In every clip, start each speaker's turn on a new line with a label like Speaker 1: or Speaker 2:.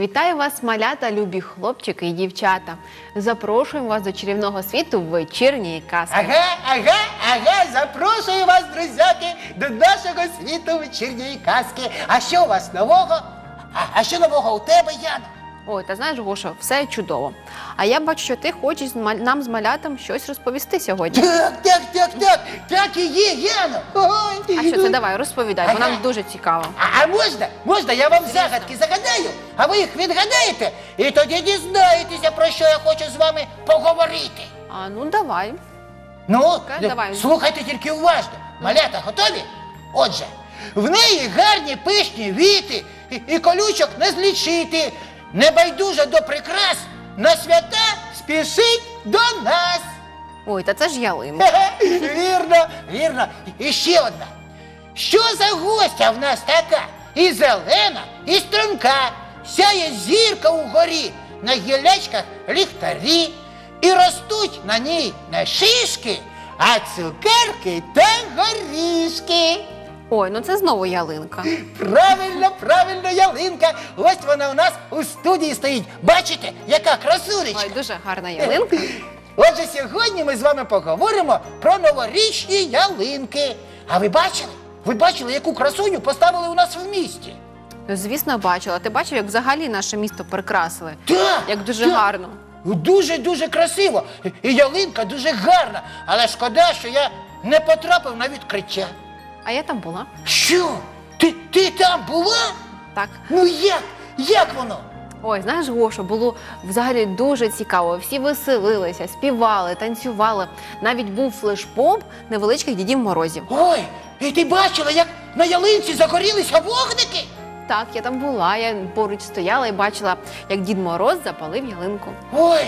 Speaker 1: Вітаю вас, малята, любі хлопчики і дівчата. Запрошуємо вас до чарівного світу вечірньої казки.
Speaker 2: Ага, ага, ага, запрошую вас, друзяки, до нашого світу вечірньої казки. А що у вас нового? А, а що нового у тебе, Яна?
Speaker 1: Ой, та знаєш, Гоша, все чудово. А я бачу, що ти хочеш з нам з малятам щось розповісти сьогодні.
Speaker 2: Так, так, так, так, так і є, Яна. Ой.
Speaker 1: А що це давай, розповідай, бо нам дуже цікаво.
Speaker 2: А, а можна? Можна, я вам загадки загадаю, а ви їх відгадаєте, і тоді дізнаєтеся, про що я хочу з вами поговорити.
Speaker 1: А ну давай.
Speaker 2: Ну,
Speaker 1: давай.
Speaker 2: слухайте тільки уважно. Малята готові? Отже, в неї гарні пишні віти, і, і колючок не злічити. Небайдужа до прикрас, на свята спішить до нас.
Speaker 1: Ой, та це ж ялинка.
Speaker 2: Вірно, вірно. І ще одна. Що за гостя в нас така? І зелена, і струнка, сяє зірка угорі, на гілячках ліхтарі, і ростуть на ній не шишки, а цукерки та горішки.
Speaker 1: Ой, ну це знову ялинка.
Speaker 2: Правильно, правильно, ялинка. Ось вона у нас у студії стоїть. Бачите, яка красунечка.
Speaker 1: Ой, дуже гарна ялинка.
Speaker 2: Отже, сьогодні ми з вами поговоримо про новорічні ялинки. А ви бачили? Ви бачили, яку красуню поставили у нас в місті?
Speaker 1: Ну, Звісно, бачила. Ти бачив, як взагалі наше місто прикрасили?
Speaker 2: Так,
Speaker 1: Як дуже
Speaker 2: так.
Speaker 1: гарно.
Speaker 2: Дуже дуже красиво. І ялинка дуже гарна. Але шкода, що я не потрапив на відкриття.
Speaker 1: А я там була.
Speaker 2: Що? Ти, ти там була?
Speaker 1: Так.
Speaker 2: Ну як? Як воно?
Speaker 1: Ой, знаєш, Гоша, було взагалі дуже цікаво. Всі веселилися, співали, танцювали. Навіть був флешмоб невеличких дідів морозів.
Speaker 2: Ой, і ти бачила, як на ялинці загорілися вогники?
Speaker 1: Так, я там була, я поруч стояла і бачила, як дід Мороз запалив ялинку.
Speaker 2: Ой,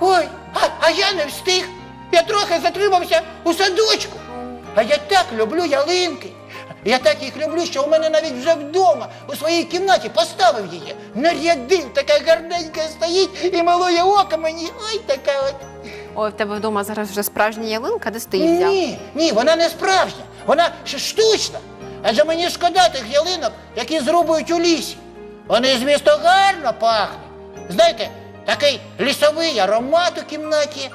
Speaker 2: ой, а, а я не встиг. Я трохи затримався у садочку. А я так люблю ялинки. Я так їх люблю, що у мене навіть вже вдома у своїй кімнаті поставив її. Нарядив, така гарненька стоїть і малує око мені. Ой, така от.
Speaker 1: Ой, в тебе вдома зараз вже справжня ялинка, де ти її взяв?
Speaker 2: Ні, ні, вона не справжня, вона ж штучна. Адже мені шкода тих ялинок, які зрубують у лісі. Вони, звісно, гарно пахнуть. Знаєте, такий лісовий аромат у кімнаті.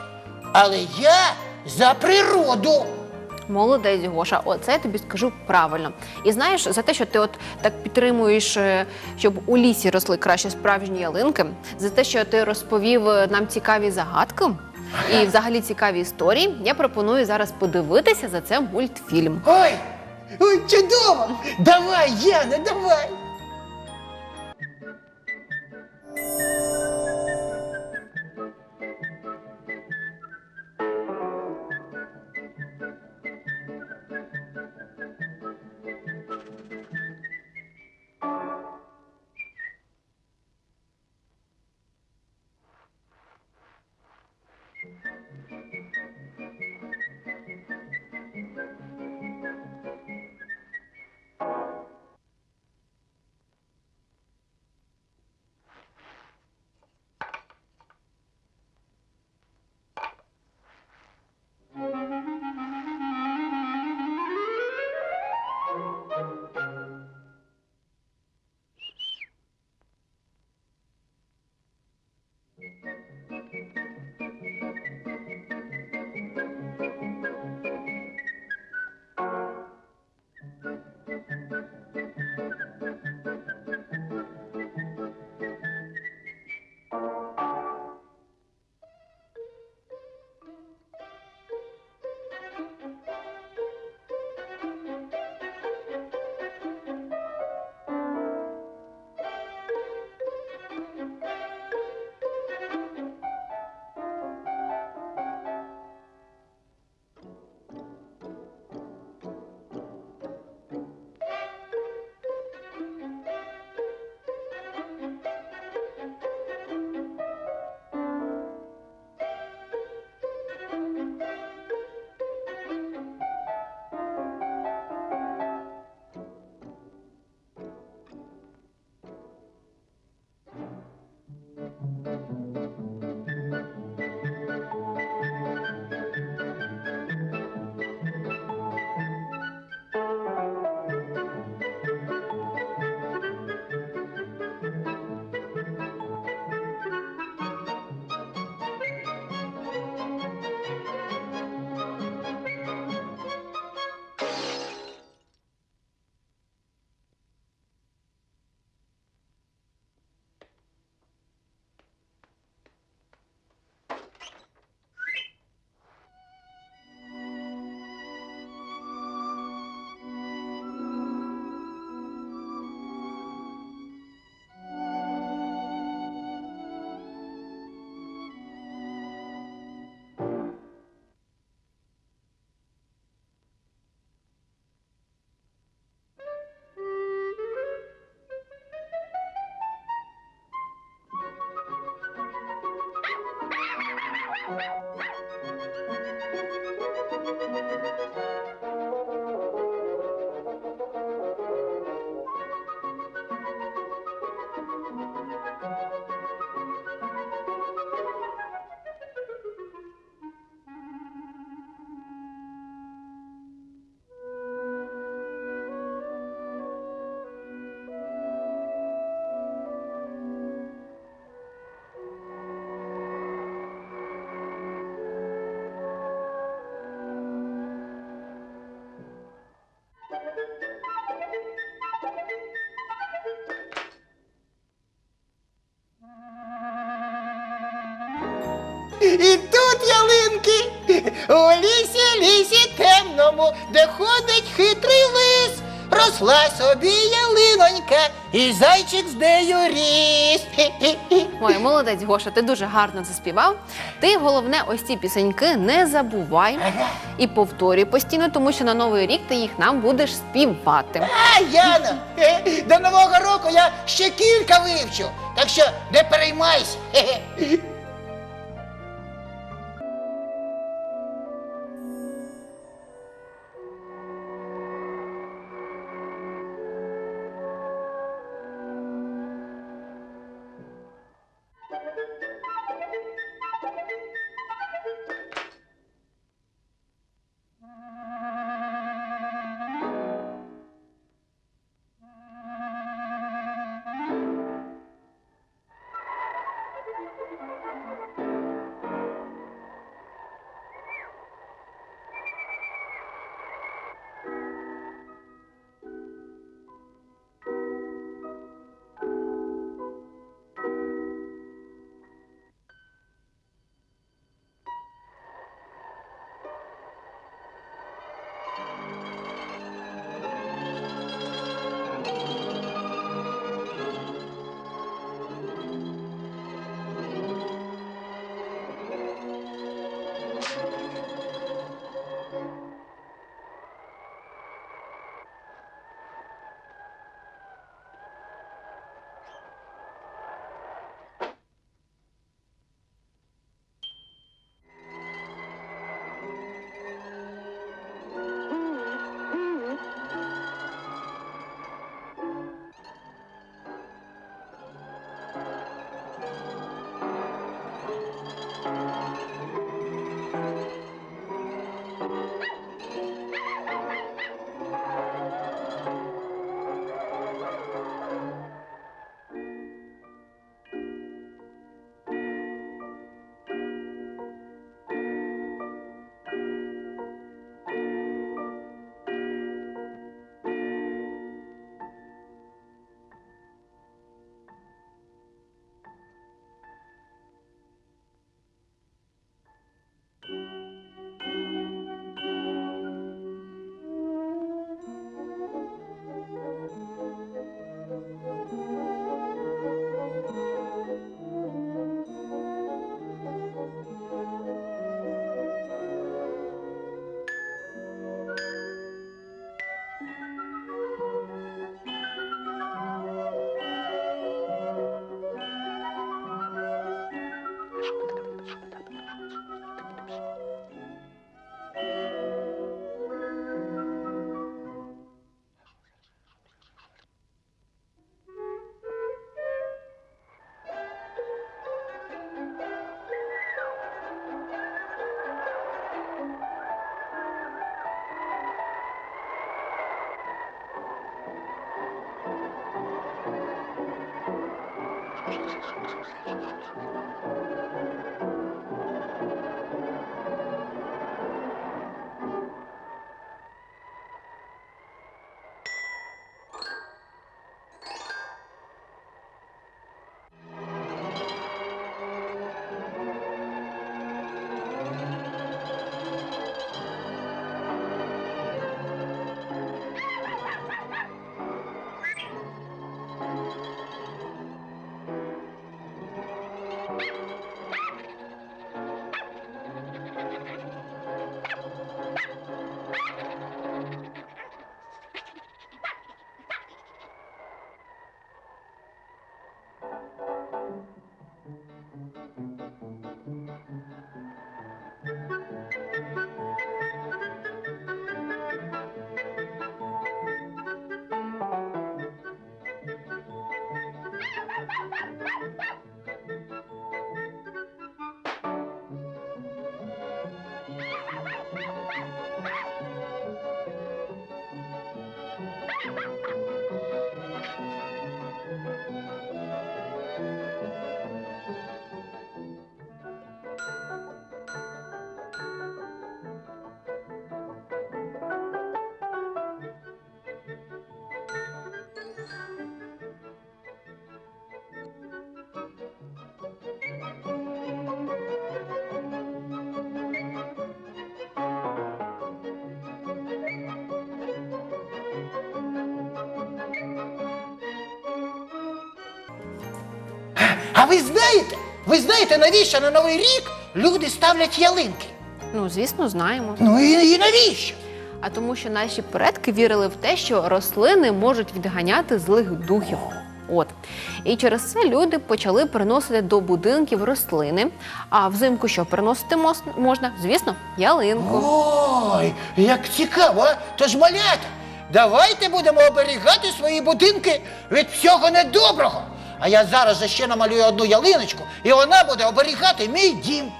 Speaker 2: Але я за природу.
Speaker 1: Молодець, Гоша, оце я тобі скажу правильно. І знаєш, за те, що ти от так підтримуєш, е, щоб у лісі росли краще справжні ялинки, за те, що ти розповів е, нам цікаві загадки і взагалі цікаві історії, я пропоную зараз подивитися за це мультфільм.
Speaker 2: Ой, ой, чудово! Давай, Яна, давай! І тут ялинки, у лісі, лісі темному, де ходить хитрий лис. Росла собі ялинонька, і зайчик з нею ріс.
Speaker 1: Ой, молодець, Гоша, ти дуже гарно заспівав. Ти головне ось ці пісеньки не забувай і повторюй постійно, тому що на новий рік ти їх нам будеш співати.
Speaker 2: А, Яна, до Нового року я ще кілька вивчу, так що не переймайся. Aşkım. 是什么时候？А ви знаєте, ви знаєте, навіщо на Новий рік люди ставлять ялинки?
Speaker 1: Ну, звісно, знаємо.
Speaker 2: Ну і, і навіщо?
Speaker 1: А тому, що наші предки вірили в те, що рослини можуть відганяти злих духів. От і через це люди почали приносити до будинків рослини. А взимку що приносити можна? Звісно, ялинку.
Speaker 2: Ой, як цікаво, а? Тож малята, давайте будемо оберігати свої будинки від всього недоброго. А я зараз же ще намалюю одну ялиночку, і вона буде оберігати мій дім.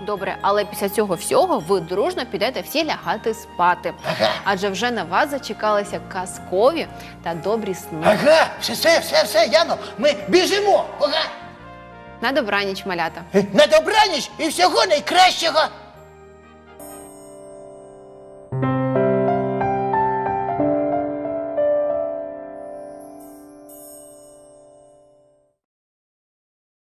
Speaker 1: Добре, але після цього всього ви дружно підете всі лягати спати.
Speaker 2: Ага.
Speaker 1: Адже вже на вас зачекалися казкові та добрі сни.
Speaker 2: Ага, все, все, все, все, Яно, ми біжимо. Ага.
Speaker 1: На добраніч, малята.
Speaker 2: На добраніч і всього найкращого.